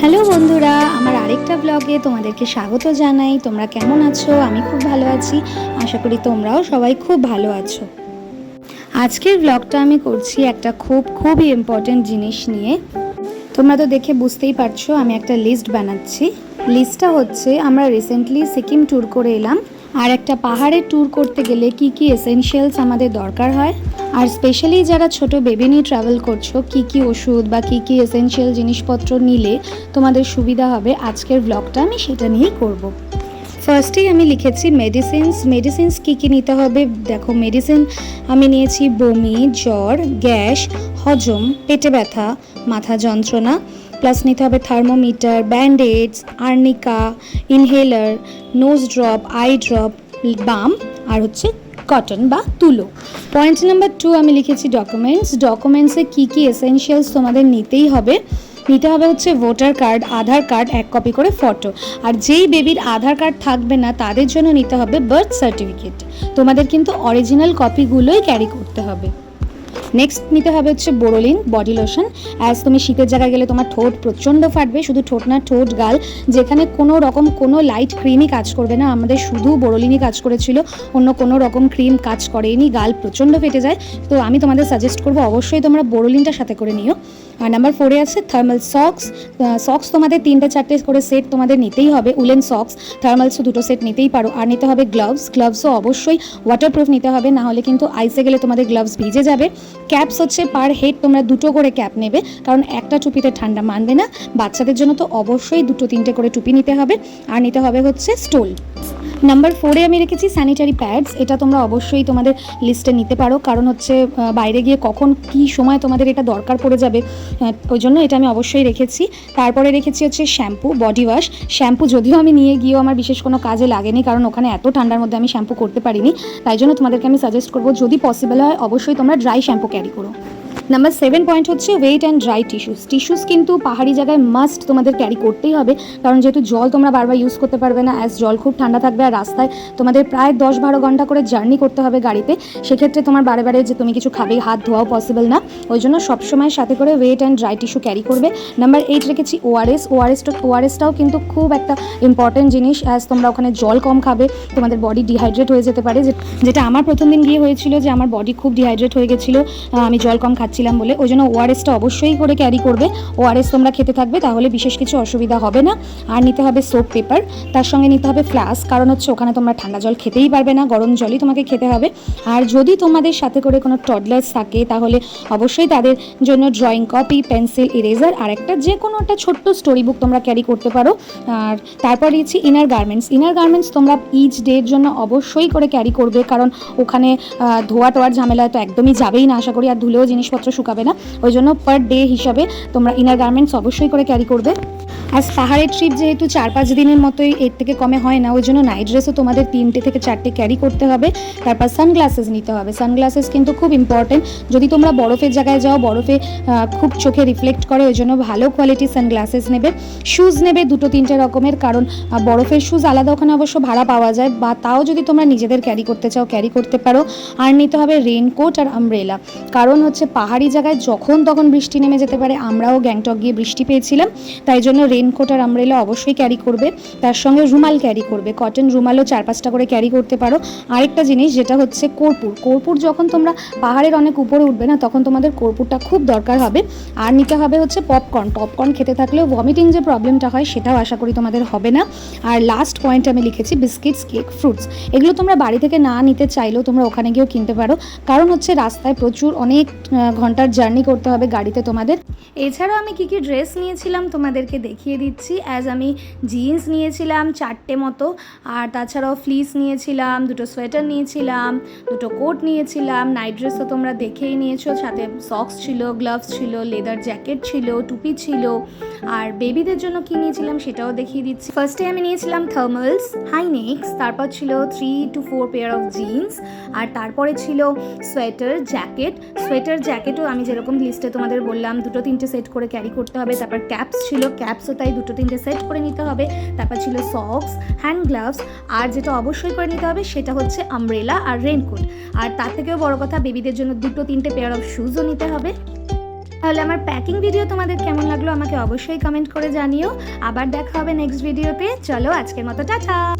Hello বন্ধুরা, আমার আরেকটা ব্লগে তোমাদেরকে স্বাগত জানাই। তোমরা কেমন আছো? আমি খুব ভালো আছি। আশা করি তোমরাও সবাই খুব ভালো আছো। আজকের ব্লগটা আমি করছি একটা খুব খুবই ইম্পর্টেন্ট জিনিস নিয়ে। তোমরা তো দেখে বুঝতেই পারছ, আমি একটা লিস্ট বানাচ্ছি। লিস্টটা হচ্ছে, আমরা রিসেন্টলি সিকিম ট্যুর করে এলাম। আর একটা পাহাড়ের ট্যুর করতে গেলে কি কি এসেনশিয়ালস আমাদের দরকার হয়? আর স্পেশালি যারা ছোট বেবি নিয়ে ট্রাভেল করছ, কি কি ওষুধ বা কি কি এসেনশিয়াল জিনিসপত্র নিলে তোমাদের সুবিধা হবে? আজকের ব্লগটা আমি সেটা নিয়েই করব। ফার্স্টেই আমি লিখেছি মেডিসিনস মেডিসিনস কী কী নিতে হবে? দেখো মেডিসিন আমি নিয়েছি বমি, জ্বর, গ্যাস, হজম, পেটে ব্যথা, মাথা যন্ত্রণা প্লাস নিতে হবে thermometer bandaids arnica, inhaler, nose drop, eye drop, balm আর হচ্ছে কটন বা তুলো। পয়েন্ট নাম্বার টু আমি লিখেছি ডকুমেন্টস। ডকুমেন্টসে কী কী এসেনশিয়ালস তোমাদের নিতেই হবে? নিতে হবে হচ্ছে ভোটার কার্ড, আধার কার্ড, এক কপি করে ফটো। আর যেই বেবির আধার কার্ড থাকবে না, তাদের জন্য নিতে হবে বার্থ সার্টিফিকেট তোমাদের কিন্তু অরিজিনাল কপিগুলোই ক্যারি করতে হবে। নেক্সট নিতে হবে হচ্ছে বোরোলিন বডি লোশন অ্যাজ তুমি শীতের জায়গায় গেলে তোমার ঠোঁট প্রচণ্ড ফাটবে, শুধু ঠোঁট না, ঠোঁট, গাল, যেখানে কোনো রকম কোনো লাইট ক্রিমই কাজ করবে না। আমাদের শুধু বোরোলিনই কাজ করেছিল, অন্য কোনো রকম ক্রিম কাজ করেনি, গাল প্রচণ্ড ফেটে যায়। তো আমি তোমাদের সাজেস্ট করব, অবশ্যই তোমরা বোরোলিনটা সাথে করে নিও। আর নাম্বার ফোরে আছে থার্মাল সক্স সক্স তোমাদের তিনটে চারটে করে সেট তোমাদের নিতেই হবে উলেন সক্স থার্মালসও দুটো সেট নিতেই পারো। আর নিতে হবে গ্লাভস গ্লাভসও অবশ্যই ওয়াটারপ্রুফ নিতে হবে, না হলে কিন্তু আইসে গেলে তোমাদের গ্লাভস ভিজে যাবে। ক্যাপস হচ্ছে পার হেড তোমরা দুটো করে ক্যাপ নেবে, কারণ একটা টুপিতে ঠান্ডা মানবে না। বাচ্চাদের জন্য তো অবশ্যই দুটো তিনটে করে টুপি নিতে হবে। আর নিতে হবে হচ্ছে স্টোল নাম্বার ফোরে আমি রেখেছি স্যানিটারি প্যাডস এটা তোমরা অবশ্যই তোমাদের লিস্টে নিতে পারো। কারণ হচ্ছে বাইরে গিয়ে কখন কি সময় তোমাদের এটা দরকার পড়ে যাবে ওই জন্য এটা আমি অবশ্যই রেখেছি। তারপরে রেখেছি হচ্ছে শ্যাম্পু বডি ওয়াশ শ্যাম্পু যদিও আমি নিয়ে গিয়েও আমার বিশেষ কোনো কাজে লাগেনি, কারণ ওখানে এত ঠান্ডার মধ্যে আমি শ্যাম্পু করতে পারিনি। তাই জন্য তোমাদেরকে আমি সাজেস্ট করব, যদি পসিবল হয়, অবশ্যই তোমরা ড্রাই শ্যাম্পু ক্যারি করো। নাম্বার সেভেন পয়েন্ট হচ্ছে wet and dry tissues tissues কিন্তু পাহাড়ি জায়গায় মাস্ট তোমাদের ক্যারি করতেই হবে, কারণ যেহেতু জল তোমরা বারবার ইউজ করতে পারবে না অ্যাজ জল খুব ঠান্ডা থাকবে আর রাস্তায় তোমাদের প্রায় দশ বারো ঘণ্টা করে জার্নি করতে হবে গাড়িতে, সেক্ষেত্রে তোমার বারে বারে যে তুমি কিছু খাবে, হাত ধোয়াও পসিবল না। ওই জন্য সবসময় সাথে করে wet and dry tissue carry করবে। নাম্বার এইট রেখেছি ওআরএস ওআরএসটা ওআরএসটাও কিন্তু খুব একটা ইম্পর্টেন্ট জিনিস অ্যাজ তোমরা ওখানে জল কম খাবে, তোমাদের বডি ডিহাইড্রেট হয়ে যেতে পারে। যেটা আমার প্রথম দিন গিয়ে হয়েছিল যে আমার বডি খুব ডিহাইড্রেট হয়ে গেছিল আমি জল কম খাচ্ছিলাম বলে, ওই জন্য ওআরএসটা অবশ্যই করে ক্যারি করবে। ওআরএস তোমরা খেতে থাকবে, তাহলে বিশেষ কিছু অসুবিধা হবে না। আর নিতে হবে সোপ পেপার তার সঙ্গে নিতে হবে ফ্লাস্ক কারণ হচ্ছে ওখানে তোমরা ঠান্ডা জল খেতেই পারবে না, গরম জলই তোমাকে খেতে হবে। আর যদি তোমাদের সাথে করে কোনো টডলার্স থাকে, তাহলে অবশ্যই তাদের জন্য ড্রয়িং কপি পেন্সিল ইরেজার আর একটা যে কোনো একটা ছোট্ট স্টোরি বুক তোমরা ক্যারি করতে পারো। আর তারপর দিয়েছি ইনার গার্মেন্টস ইনার গার্মেন্টস তোমরা ইচ ডের জন্য অবশ্যই করে ক্যারি করবে, কারণ ওখানে ধোয়া টোয়ার ঝামেলা তো একদমই যাবেই না, আশা করি। আর ধুলেও জিনিসপত্র শুকাবে না। ওই জন্য পার ডে হিসাবে তোমরা ইনার গার্মেন্টস অবশ্যই করে ক্যারি করবে। আর পাহাড়ের ট্রিপ যেহেতু চার পাঁচ দিনের মতোই এর থেকে কমে হয় না, ওই জন্য নাইট ড্রেসও তোমাদের তিনটে থেকে চারটে ক্যারি করতে হবে। তারপর সানগ্লাসেস নিতে হবে। সানগ্লাসেস কিন্তু খুব ইম্পর্টেন্ট যদি তোমরা বরফের জায়গায় যাও, বরফে খুব চোখে রিফ্লেক্ট করে, ওই জন্য ভালো কোয়ালিটির সানগ্লাসেস নেবে। শ্যুজ নেবে দুটো তিনটে রকমের, কারণ বরফের শ্যুজ আলাদা ওখানে অবশ্য ভাড়া পাওয়া যায়, বা তাও যদি তোমরা নিজেদের ক্যারি করতে চাও ক্যারি করতে পারো। আর নিতে হবে রেনকোট আর আমব্রেলা কারণ হচ্ছে পাহাড়ি জায়গায় যখন তখন বৃষ্টি নেমে যেতে পারে, আমরাও গ্যাংটক গিয়ে বৃষ্টি পেয়েছিলাম। তাই জন্য রেনকোট আর আমব্রেলা অবশ্যই ক্যারি করবে। তার সঙ্গে রুমাল ক্যারি করবে। কটন রুমালও চার পাঁচটা করে ক্যারি করতে পারো। আরেকটা জিনিস যেটা হচ্ছে কর্পূর। কর্পূর যখন তোমরা পাহাড়ের অনেক উপরে উঠবে না, তখন তোমাদের কর্পূরটা খুব দরকার হবে। আর নিতে হবে হচ্ছে পপকর্ন পপকর্ন খেতে থাকলেও ভমিটিং যে প্রবলেমটা হয়, সেটাও আশা করি তোমাদের হবে না। আর লাস্ট পয়েন্ট আমি লিখেছি বিস্কিটস কেক ফ্রুটস এগুলো তোমরা বাড়ি থেকে না নিতে চাইলেও তোমরা ওখানে গিয়েও কিনতে পারো। কারণ হচ্ছে রাস্তায় প্রচুর অনেক ঘণ্টার জার্নি করতে হবে গাড়িতে তোমাদের। এছাড়াও আমি কী কী ড্রেস নিয়েছিলাম তোমাদেরকে দেখিয়ে দিচ্ছি। অ্যাজ আমি জিন্স নিয়েছিলাম চারটে মতো, আর তাছাড়াও ফ্লিস নিয়েছিলাম, দুটো সোয়েটার নিয়েছিলাম, দুটো কোট নিয়েছিলাম। নাইট ড্রেস তো তোমরা দেখেই নিয়েছো। সাথে সক্স ছিল গ্লাভস ছিল লেদার জ্যাকেট ছিল, টুপি ছিল। আর বেবিদের জন্য কি নিয়েছিলাম সেটাও দেখিয়ে দিচ্ছি। ফার্স্টে আমি নিয়েছিলাম থার্মালস হাই নেক্স তারপর ছিল three two four pair of jeans আর তারপরে ছিল সোয়েটার জ্যাকেট সোয়েটার জ্যাকেটও আমি যেরকম লিস্টে তোমাদের বললাম, দুটো তিনটে সেট করে ক্যারি করতে হবে। তারপর ক্যাপস ছিল ক্যাপসও তাই দুটো তিনটে সেট করে নিতে হবে। তারপর ছিল সক্স হ্যান্ড গ্লাভস আর যেটা অবশ্যই করে নিতে হবে সেটা হচ্ছে আমব্রেলা আর রেনকোট আর তার থেকেও বড় কথা বেবিদের জন্য দুটো তিনটে পেয়ার অফ শ্যুজও নিতে হবে। তাহলে আমার প্যাকিং ভিডিও তোমাদের কেমন লাগল আমাকে অবশ্যই কমেন্ট করে জানিও। আবার দেখা হবে নেক্সট ভিডিওতে চলো আজকের মতো, টাটা!